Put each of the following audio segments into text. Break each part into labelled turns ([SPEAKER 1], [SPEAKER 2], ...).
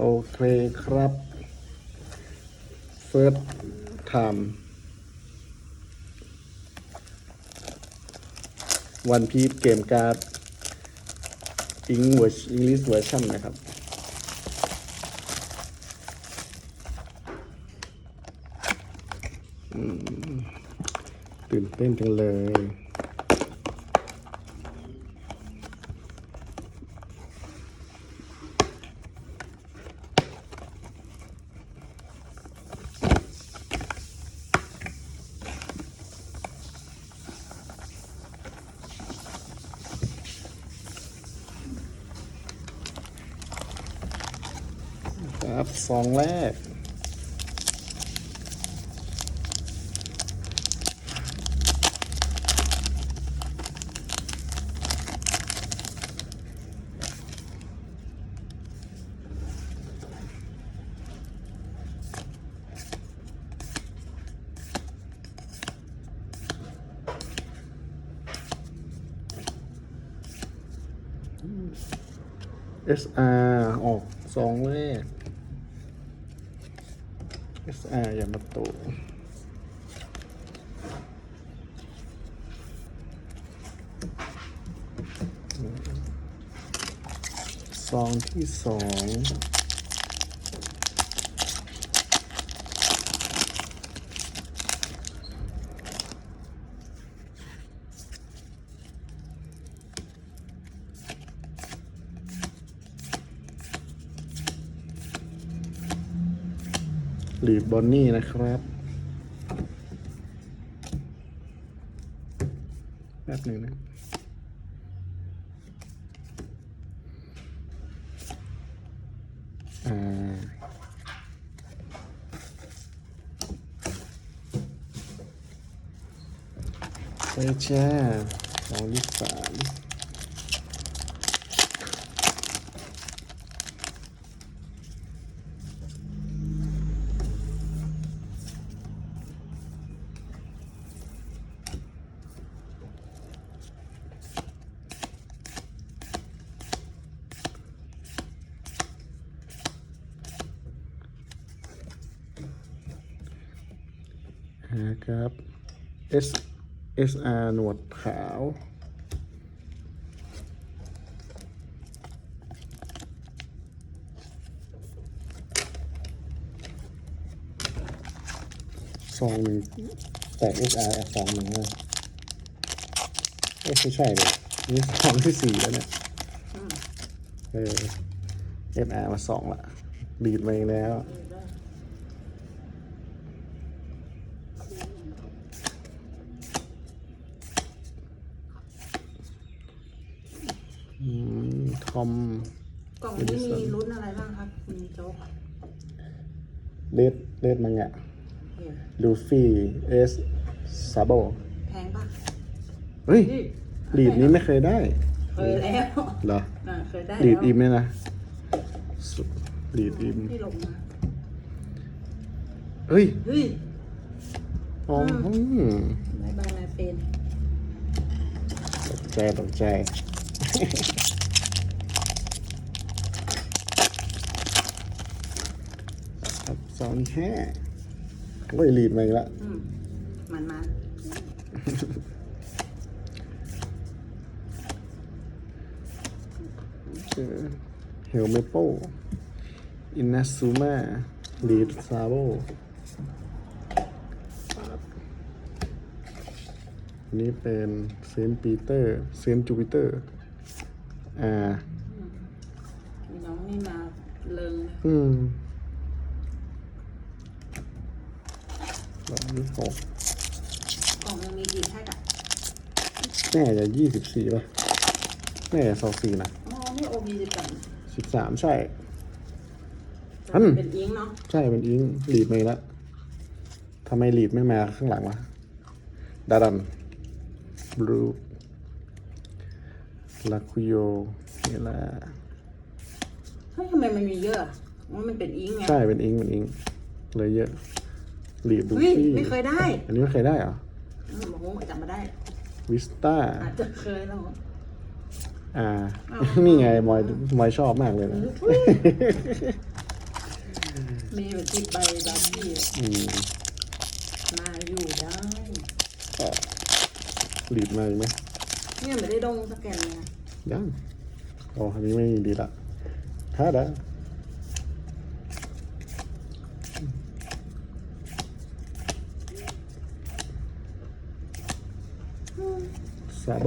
[SPEAKER 1] โอเคครับ first time วันพี e เกมการ์ดอิงเวอร์อิงลิสเวอร์ชันนะครับ ตื่นเต้นจังเลย ซองแรก SR ออกซองแรก SR ยามาโตะซองที่สอง หลีดบอนนี่นะครับแป๊บหนึ่งนะอ่าไปจ้าสองที่สามนะ ครับ S SR หนวดขาว ซองหนึ่งแต่ SR แอบซองหนึ่งเลยเอ้ยไม่ใช่เลยนี่ซองที่สี่แล้วเนี่ยเออ SR มาสองละ ดีดมาอีกแล้ว อืม ท อม
[SPEAKER 2] กล่องนี้มีลุ้นอะไรบ้างครับคุณโจ๊ก
[SPEAKER 1] เลดเลดมังงะ
[SPEAKER 2] เนี่ย
[SPEAKER 1] ลูฟี่เอสซาโบ
[SPEAKER 2] แพงป่ะ
[SPEAKER 1] เฮ้ยลีดนี้ไม่เคยได้
[SPEAKER 2] เคยแล้ว
[SPEAKER 1] เหรอ
[SPEAKER 2] อ่าเคยได้
[SPEAKER 1] ลีด
[SPEAKER 2] แล้ว
[SPEAKER 1] อิมเนี่ยนะสุดลีดอิม
[SPEAKER 2] ที่ลงมา
[SPEAKER 1] เฮ้ย
[SPEAKER 2] เฮ้ย
[SPEAKER 1] อ๋ออืม
[SPEAKER 2] บายบายลายเป็น
[SPEAKER 1] ตกใจตกใจ ครับ สองแค่โอ้ยลีดมาอีกแล้ว
[SPEAKER 2] อืมมันมัน
[SPEAKER 1] เฮลเมโปอินนัสซูมาลีดซาโบอันนี้เป็นเซนต์ปีเตอร์เซนต์จูปิเตอร์ อ่า
[SPEAKER 2] มีน้องนี่มาเริงเลย
[SPEAKER 1] อืมร้อย หก
[SPEAKER 2] กล่องมันมีกี่แพ็คอะ
[SPEAKER 1] แน่จะยี่สิบสี่ป่ะแน่จะสองสี่นะ
[SPEAKER 2] อ๋อนี่โอมีสิบสาม
[SPEAKER 1] สิบสามใช่ อัน
[SPEAKER 2] เป็นอิงเนาะ
[SPEAKER 1] ใช่เป็นอิงลีดมาอีกแล้วทำไมลีดไม่มาข้างหลังวะดาดันบลูลาคุโยนี่แหละ
[SPEAKER 2] เฮ้ยทำไมมันมีเยอะอะว่ามันเป็นอิงไง
[SPEAKER 1] ใช่เป็นอิงเป็นอิงเลยเยอะ ลีดดู
[SPEAKER 2] เฮ้ย
[SPEAKER 1] ฟี่
[SPEAKER 2] ไม่เคยได้
[SPEAKER 1] อันนี้ไม่เคยได้เหรอ
[SPEAKER 2] อืมบอกว่าจำมาได้
[SPEAKER 1] วิสต้า
[SPEAKER 2] อาจจะเคยแล้ว
[SPEAKER 1] ออ่า
[SPEAKER 2] เอา
[SPEAKER 1] นี่ไงมอยมอยชอบมากเลยนะ
[SPEAKER 2] มีแบบติดใบแบบที่
[SPEAKER 1] อืม
[SPEAKER 2] มาอยู่ได้
[SPEAKER 1] ก็รีบมาอีกไหม
[SPEAKER 2] เนี่ยไม่ได้ดงสแกนเลยนะ
[SPEAKER 1] ยังโอ้อันนี้ไม่ดีละถ้าได้ ซาโบ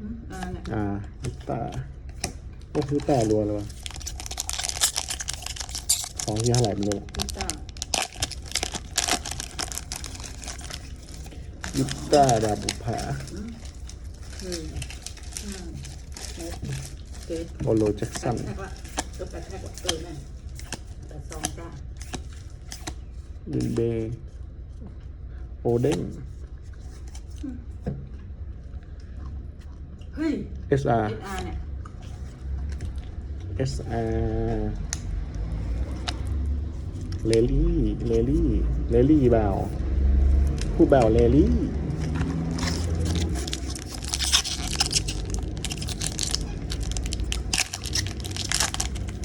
[SPEAKER 2] อืมอ่าเนี่ย
[SPEAKER 1] อ่าลิต้าโอ้ลิต้ารัวเลยวะของที่เท่าไหร่ไม่รู้
[SPEAKER 2] พิต้า
[SPEAKER 1] ลิต้าดาบุภา
[SPEAKER 2] หนึ่งห้าหกเจ็ด
[SPEAKER 1] โอโลแจ็ค
[SPEAKER 2] แป
[SPEAKER 1] สัน
[SPEAKER 2] ดแท็กละเออแปดแท็กละเออแม่แปดสองจ้า
[SPEAKER 1] ลินเบย์โอเด้ง
[SPEAKER 2] เฮ้ย
[SPEAKER 1] เอสอาร์
[SPEAKER 2] เอสอาร์เนี่ย
[SPEAKER 1] เอสอาร์เลลี่เลลี่เลลี่บ่าวผู้บ่าวเลลี่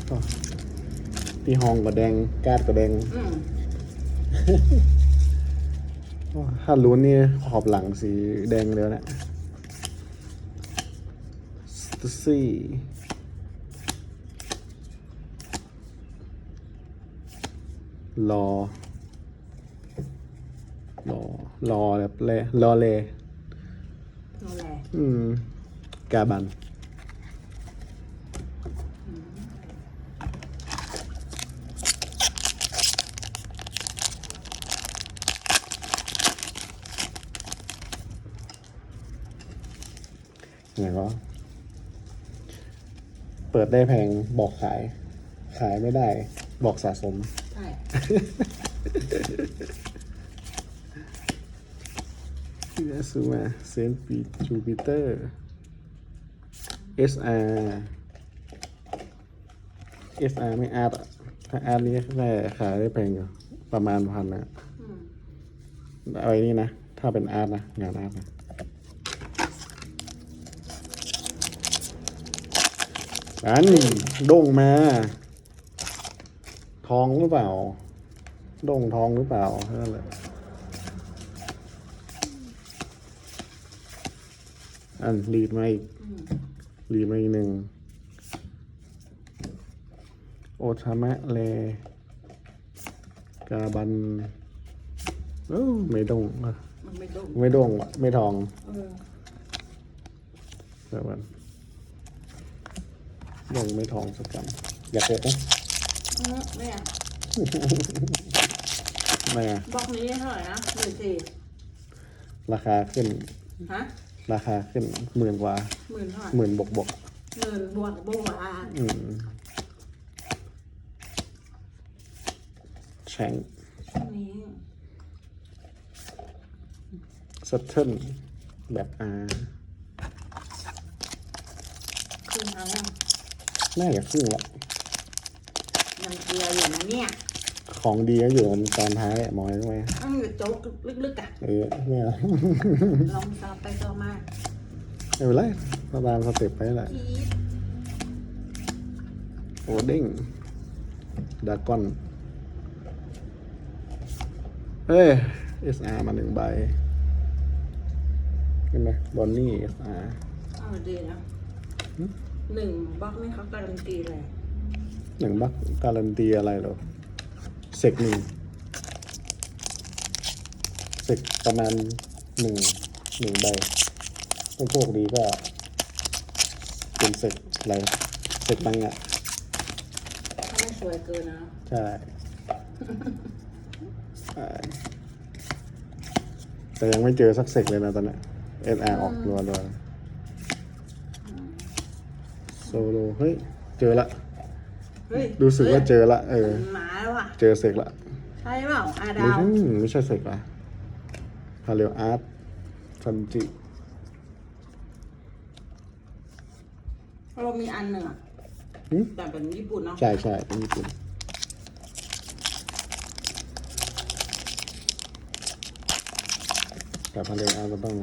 [SPEAKER 1] อ๋อพี่ฮองก็แดงกาดก็แดง
[SPEAKER 2] อืม
[SPEAKER 1] ถ้ารู้นี่ขอบหลังสีแดงเลยนะ สตซี่รอรอรอแบบเลรอเล
[SPEAKER 2] นั่นแหละ
[SPEAKER 1] อืม กาบันไงก็ เปิดได้แพงบอกขาย ขายไม่ได้ บอกสะสม
[SPEAKER 2] ใช่
[SPEAKER 1] ที่จะซื้อมาเซนต์ปีจูปิเตอร์ SR SR ไม่อาร์ตอะถ้าอาร์ตนี้ได้ขายได้แพงอยู่ประมาณพันนะ
[SPEAKER 2] อืม
[SPEAKER 1] เอาไว้นี่นะ ถ้าเป็นอาร์ตนะ งานอาร์ตนะ อันโด่งมา ทองหรือเปล่าโด่งทองหรือเปล่าแค่นั้นแหละอันรีดมาอีกรีดมาอีกหนึ่งโอทามะเลกาบันเอ้าไม่โด่งอะ
[SPEAKER 2] ไม่ดง
[SPEAKER 1] ไม่โด่งว่ะไม่ทอง
[SPEAKER 2] เออ
[SPEAKER 1] กาบัน ด่งไม่ทองสักกันอยากเก็บไหม
[SPEAKER 2] เออเนี่ย
[SPEAKER 1] ไม่อะ
[SPEAKER 2] บล็อกนี้เท่าไหร่นะหมื่นสี่
[SPEAKER 1] ราคาขึ้น
[SPEAKER 2] ฮะ
[SPEAKER 1] ราคาขึ้นหมื่นกว่า
[SPEAKER 2] หมื่นเท่าไหร่
[SPEAKER 1] หมื่นบกบก
[SPEAKER 2] หมื่นบวกบวกอะ
[SPEAKER 1] ๆอืมแชง
[SPEAKER 2] นี่
[SPEAKER 1] สัตเทิลแบบอา
[SPEAKER 2] คือทางยัง
[SPEAKER 1] น่าจะครึ่งละ
[SPEAKER 2] ยังเกลียวอยู่นะเนี่ย
[SPEAKER 1] ของดีก็อยู่ตอนท้ายอะหมอยรู้ไหม
[SPEAKER 2] ต้องอยู่โจ๊กลึกๆอะ
[SPEAKER 1] เออไม่เอา
[SPEAKER 2] ลองซับไปซับมา
[SPEAKER 1] ไม่เป็นไรก็ตามสเต็ปไปแหละ
[SPEAKER 2] จี๊ด
[SPEAKER 1] โอเด้งดากอนเอ้ย SR มาหนึ่งใบเห็นไหมบอนนี่ SR
[SPEAKER 2] เอาดีนะ
[SPEAKER 1] หึ
[SPEAKER 2] หนึ่งบล็อกนี่เขาการันตีเลย
[SPEAKER 1] หนึ่งบักการันตีอะไรเหรอเซกหนึ่งเซกประมาณหนึ่งหนึ่งใบถ้าโชคดีก็เป็นเซกอะไรเซกบังอะ
[SPEAKER 2] ถ้าไม่สวยเกินนะ
[SPEAKER 1] ใช่ใช่แต่ยังไม่เจอสักเซกเลยนะตอนเนี้เอสอาออกรัวรัว โซโลเฮ้ย เจอละ
[SPEAKER 2] เฮ้ย
[SPEAKER 1] รู้สึกว่าเจอละเออ
[SPEAKER 2] หมาแล้วอะ
[SPEAKER 1] เจอเซกละ
[SPEAKER 2] ใช่เปล่าอาดา
[SPEAKER 1] ไม่
[SPEAKER 2] ว
[SPEAKER 1] ใช่ไม่ใช่เซกละฮาเรลอาร์ตซันจิ
[SPEAKER 2] เรามีอันหนึ่งอะ
[SPEAKER 1] หึ
[SPEAKER 2] แต่เป็นญี่ปุ่นเนาะ
[SPEAKER 1] ใช่ใช่เป็นญี่ปุ่นแต่ฮาเรลอาร์ตก็ต้อง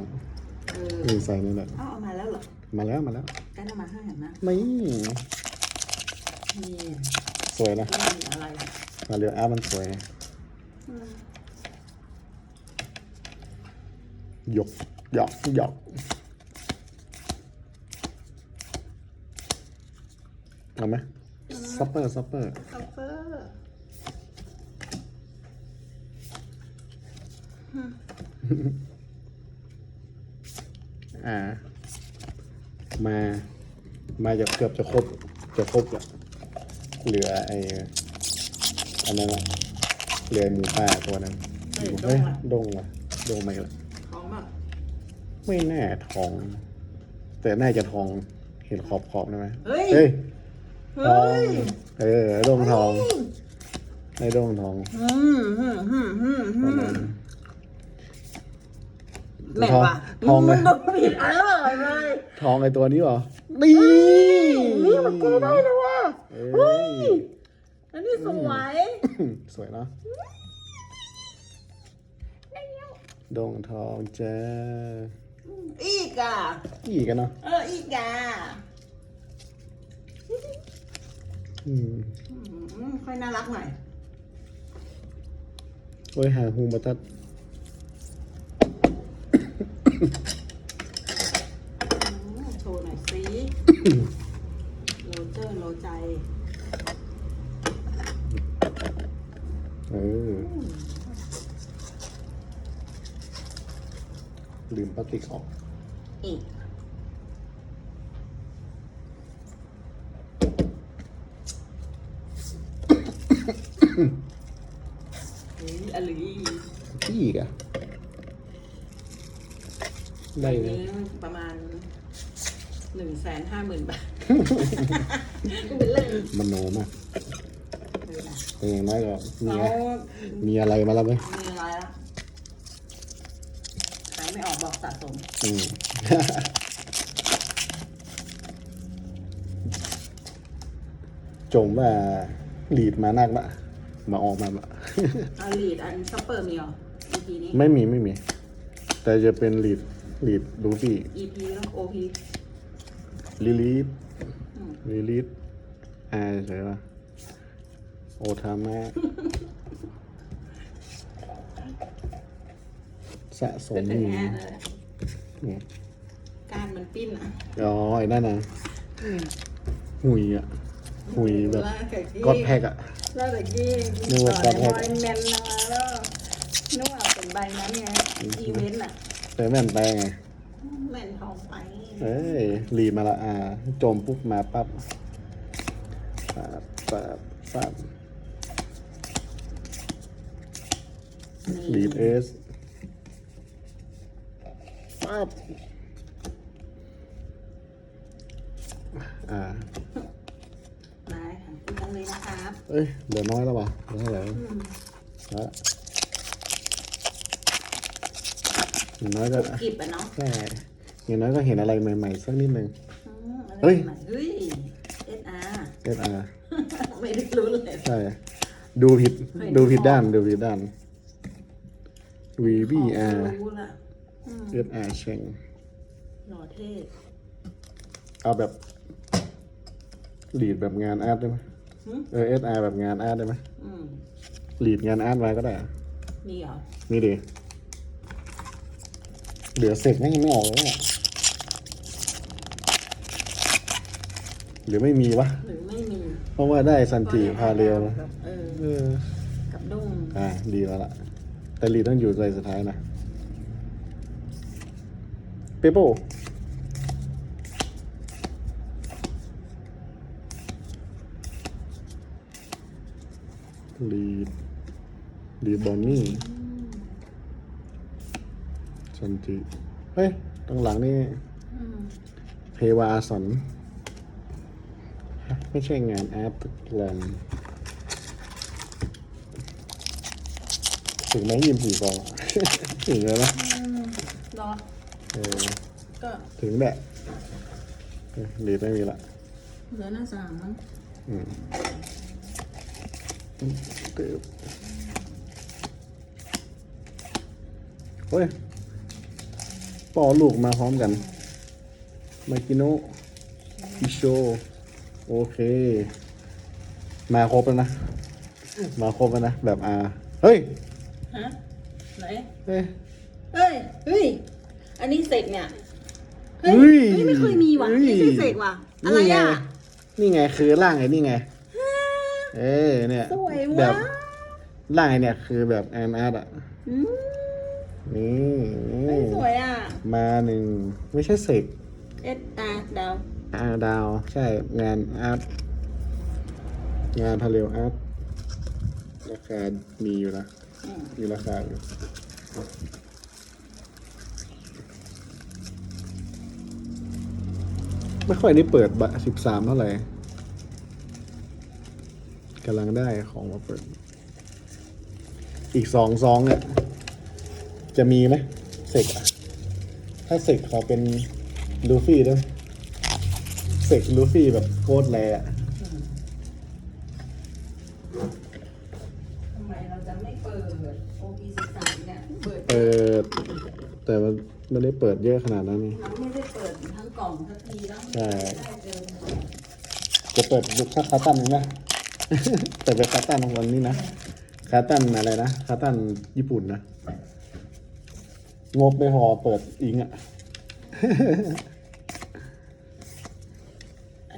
[SPEAKER 2] เออ
[SPEAKER 1] มีใส่นี่แหละ
[SPEAKER 2] เอาเอามาแล้วเหรอ
[SPEAKER 1] มาแล้วมาแล้ว
[SPEAKER 2] กั นเอามาให้เห็นไหม
[SPEAKER 1] นี่
[SPEAKER 2] นี่
[SPEAKER 1] สวยนะ
[SPEAKER 2] ไม่มีอะไร
[SPEAKER 1] มาเรืออาร์ตมันสวย
[SPEAKER 2] อืม
[SPEAKER 1] หยกหยอกหยอกเอาไหมซัปเปอร์ซัปเปอร์
[SPEAKER 2] คัพเปอร์
[SPEAKER 1] อ่า มา มาจะเกือบจะครบจะครบละเหลือไอ้อันนั้นละเหลือหมูป่าตัวนั้น
[SPEAKER 2] เฮ้ย
[SPEAKER 1] เฮ้ย
[SPEAKER 2] ดงอะ
[SPEAKER 1] ดงว่ะดงไหมละ
[SPEAKER 2] ท้องแบบ
[SPEAKER 1] ไม่แน่ทอง แต่น่าจะทองเห็นขอบขอบได้ไหม
[SPEAKER 2] เฮ้ย
[SPEAKER 1] เฮ้ย
[SPEAKER 2] เฮ้ย
[SPEAKER 1] เออดงทองในดงทอง
[SPEAKER 2] อืมอืมอืมอืมอื
[SPEAKER 1] ประมาณ
[SPEAKER 2] ม แม่นว่ะ
[SPEAKER 1] ทองเลย
[SPEAKER 2] มต้องผิดอร่อยเลย
[SPEAKER 1] ทองไอตัวนี้เหรอนี่
[SPEAKER 2] นี่มันกูได้แล้วว่ะ
[SPEAKER 1] เอ้ย
[SPEAKER 2] อันนี้สวย
[SPEAKER 1] สวยเนาะดงทองจ้า
[SPEAKER 2] อีกอะ
[SPEAKER 1] อีกกันเนาะ
[SPEAKER 2] เอออีกอะ
[SPEAKER 1] อืม
[SPEAKER 2] อืมค่อยน่ารักหน่อย
[SPEAKER 1] โอ้ยหาหูมาตัด
[SPEAKER 2] อืม โชว์หน่อยสิโรเจอร์โรใจ
[SPEAKER 1] เออ ลืมพลาสติกออก
[SPEAKER 2] อีกฮ้ยอะไร
[SPEAKER 1] อีกอะ
[SPEAKER 2] ใบ
[SPEAKER 1] ได้เลย
[SPEAKER 2] นี้ประมาณหนึ่งแสนห้าหมื่นบาทเป็นเรื่อง
[SPEAKER 1] มโนมาก
[SPEAKER 2] เลยนะ
[SPEAKER 1] แต่อย่างน้อยก็มี
[SPEAKER 2] เรา
[SPEAKER 1] มีอะไรมาแล้วไหม
[SPEAKER 2] มีอะไรละขายไม่ออกบอกสะสม
[SPEAKER 1] อืม จมว่าลีดมานักบะมาออกมาบะ
[SPEAKER 2] เอาลีดอันช็อปเปอร์มีเหรอ EP นี้
[SPEAKER 1] ไม่มีไม่มี แต่จะเป็นลีด ลีดดูปี้
[SPEAKER 2] EP แล้ว OP
[SPEAKER 1] ลิลีฟ
[SPEAKER 2] อืม
[SPEAKER 1] ลิลีฟอ่าใช่ปะโอทามะสะสม
[SPEAKER 2] เป็น
[SPEAKER 1] มี
[SPEAKER 2] แง่เลย
[SPEAKER 1] เนี่ย
[SPEAKER 2] การมันปิ้นอะ
[SPEAKER 1] อ๋อไอ้นั่นนะหุยอะหุยแบบ
[SPEAKER 2] ล้วแต่ที่
[SPEAKER 1] ก็อดแพ็กอะ
[SPEAKER 2] แล้วแต่กี้
[SPEAKER 1] นึกว่า
[SPEAKER 2] ต่อ
[SPEAKER 1] ก๊อต
[SPEAKER 2] ใน
[SPEAKER 1] แพ็ค
[SPEAKER 2] บอยแมนมาแล้วนึกว่าเป็นใบนั้นไงอีเวนต์อะ
[SPEAKER 1] แต่แม่นไปไง
[SPEAKER 2] แม่นทองไป
[SPEAKER 1] เอ้ยรีดมาละอ่าโจมปุ๊บมาปั๊บปั๊บปั๊บปั๊บรีดเอสปั๊บอ่า
[SPEAKER 2] ได้ค่ะคุณตรงนี้นะครับ
[SPEAKER 1] เอ้ยเหลือน้อยแล้ววะเหลือเท่าไหร่
[SPEAKER 2] อืม
[SPEAKER 1] แล้ว อย่างน้อยก็
[SPEAKER 2] กิบอะเนาะ
[SPEAKER 1] แค่อย่างน้อยก็เห็นอะไรใหม่ๆสักนิดนึง
[SPEAKER 2] อืมอะไร
[SPEAKER 1] เฮ้ย
[SPEAKER 2] ใหม่เฮ้ย SR
[SPEAKER 1] เอสอาร์
[SPEAKER 2] ไม่ได้รู้เลย
[SPEAKER 1] ใช่ ดูผิด
[SPEAKER 2] เฮ้ย
[SPEAKER 1] ดูผิด
[SPEAKER 2] ของ
[SPEAKER 1] ด้านดูผิดด้าน VBR
[SPEAKER 2] รู้ละอืม
[SPEAKER 1] SR เชง
[SPEAKER 2] หล่อเท่
[SPEAKER 1] เอาแบบลีดแบบงานอาร์ตได้ไหม
[SPEAKER 2] หึ
[SPEAKER 1] เออ SR แบบงานอาร์ตได้ไหม
[SPEAKER 2] อืม
[SPEAKER 1] ลีดงานอาร์ตมาก็ได้อะ
[SPEAKER 2] มีเหรอ
[SPEAKER 1] นี่ดิ เหลือเศษไม่ยังไม่ออกเลยเนี่ยหรือไม่มีวะ
[SPEAKER 2] หรือไม่มี
[SPEAKER 1] เพราะว่าได้ซันจิพาเรียวนะ
[SPEAKER 2] แบบเออ
[SPEAKER 1] เออ
[SPEAKER 2] กับดุ้ง
[SPEAKER 1] อ่า ดีแล้วล่ะ แต่ลีดต้องอยู่ใจสุดท้ายนะ เปโป้ลีดลีดบอนนี่ ซันจิเฮ้ยตั้งหลังนี่
[SPEAKER 2] อืม
[SPEAKER 1] เพวาอาสนไม่ใช่งานอาร์ตแลนด์ถึงไหมยิมผีกองอะถึงแล้วนะ
[SPEAKER 2] อืมรอ
[SPEAKER 1] เออ
[SPEAKER 2] ก็
[SPEAKER 1] ถึงแหละเออลีดไม่มีละ
[SPEAKER 2] เหลือหน้าสามมั้ง
[SPEAKER 1] อืมตึ๊บเฮ้ย ปอลูกมาพร้อมกัน มากิโนอิโช โอเค มาครบแล้วนะ มาครบแล้วนะ แบบอาเฮ้ย
[SPEAKER 2] ฮะ ไหน
[SPEAKER 1] เฮ้ย
[SPEAKER 2] เฮ้ย เฮ้ย อันนี้เสกเนี่ย เฮ้
[SPEAKER 1] เฮ้
[SPEAKER 2] ย
[SPEAKER 1] ย
[SPEAKER 2] เฮ้ยไม่เคยมีว่ะ
[SPEAKER 1] เฮ้ย
[SPEAKER 2] ไม่ใช่เสกว่ะ อะไร
[SPEAKER 1] นี่ไง
[SPEAKER 2] อะ
[SPEAKER 1] นี่ไงคือร่างไอ้นี่ไง เออเนี่ย
[SPEAKER 2] สวย
[SPEAKER 1] แบ
[SPEAKER 2] ว่ะ
[SPEAKER 1] บร่างไอ้เนี่ยคือแบบแอนอาร์ตอะ
[SPEAKER 2] อืม
[SPEAKER 1] นี่
[SPEAKER 2] เฮ้ยสวยอะ
[SPEAKER 1] มาหนึ่งไม่ใช่เสก
[SPEAKER 2] เอสอาร์ดาว
[SPEAKER 1] อาร์ดาว ใช่งานอาร์ตงานพาเรลอาร์ตราคามีอยู่นะ
[SPEAKER 2] อืม
[SPEAKER 1] มีราคาอยู่ไม่ค่อยได้เปิดบะสิบสามเท่าไหร่กำลังได้ของมาเปิด อีกสองซองเนี่ยจะมีไหมเสกอะ ถ้าเสกขอเป็นลูฟี่ด้วยเสกลูฟี่แบบโคตรแรอะ
[SPEAKER 2] ทำไมเราจะไม่เปิด OP สิบสามเนี่ย เปิด
[SPEAKER 1] เปิด แต่มันไม่ได้เปิดเยอะขนาดนั้นนี่
[SPEAKER 2] เราไม่ได้เปิดทั้งกล่องสักทีแล้ว
[SPEAKER 1] ใช่
[SPEAKER 2] ได้เจอ
[SPEAKER 1] จะเปิดบุกถ้าคาตันนะเปิดเป็นคาตันวันนี้นะคาตันอะไรนะคาตันญี่ปุ่นนะ งบไม่พอเปิดอิงอะ
[SPEAKER 2] ไอ้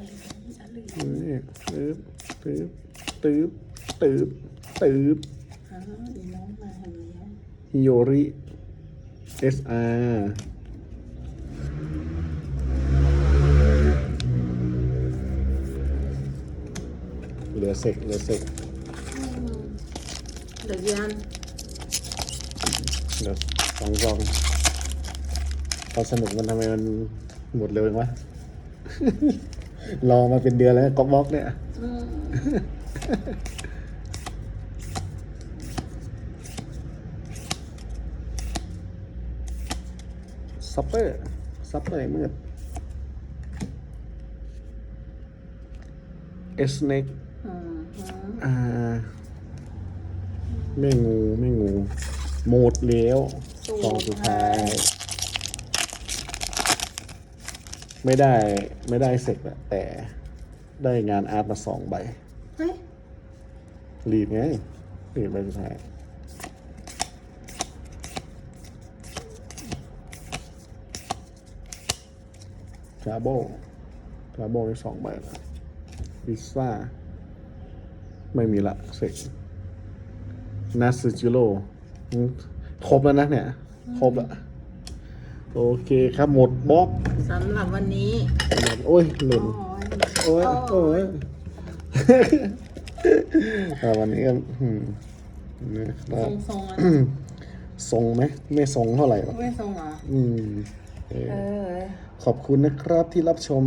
[SPEAKER 2] อะไร
[SPEAKER 1] นี่ตืบตืบตืบตืบตืบ
[SPEAKER 2] ฮะอีน้องมาทำแล้ว
[SPEAKER 1] ฮิโยริ SR เหลือเสกเหลือเสก
[SPEAKER 2] เดี๋ยวยัน
[SPEAKER 1] เหลือ สองซองพอสนุกมันทำไมมันหมดเร็วจังวะ รอมาเป็นเดือนแล้วก๊อกบล็อกเนี่ย
[SPEAKER 2] อืม
[SPEAKER 1] ซัปเปอร์ซัปเปอร์ไอ้มืดเอสเน็ก
[SPEAKER 2] อืมฮึ
[SPEAKER 1] อ่า ไม่งู ไม่งู หมดแล้ว ซองสุดท้าย ไม่ได้ไม่ได้เสร็จอะแต่ได้งานอาร์ตมาสองใบ
[SPEAKER 2] เฮ้ย
[SPEAKER 1] รีดไงรีดใบสุดท้ายจาโบจาโบได้สองใบแล้วพิซซ่า ไม่มีละเสกนาซูจิโร่อืมครบแล้วนะเนี่ย ครบละโอเคครับหมดบล็อก
[SPEAKER 2] สำหรับวันนี้
[SPEAKER 1] หมดโอ้ยหล่น
[SPEAKER 2] โอ้ย
[SPEAKER 1] โอ้ยโอ้ยอ่าวันนี้ก็อืมนะค
[SPEAKER 2] ท
[SPEAKER 1] รับ
[SPEAKER 2] รงทรงๆอะ
[SPEAKER 1] ทรงไหมไม่ทรงเท่าไหร่หรอก
[SPEAKER 2] ไม่ทรงเหรอ
[SPEAKER 1] อืมเออ
[SPEAKER 2] เออ
[SPEAKER 1] ขอบคุณนะครับที่รับชม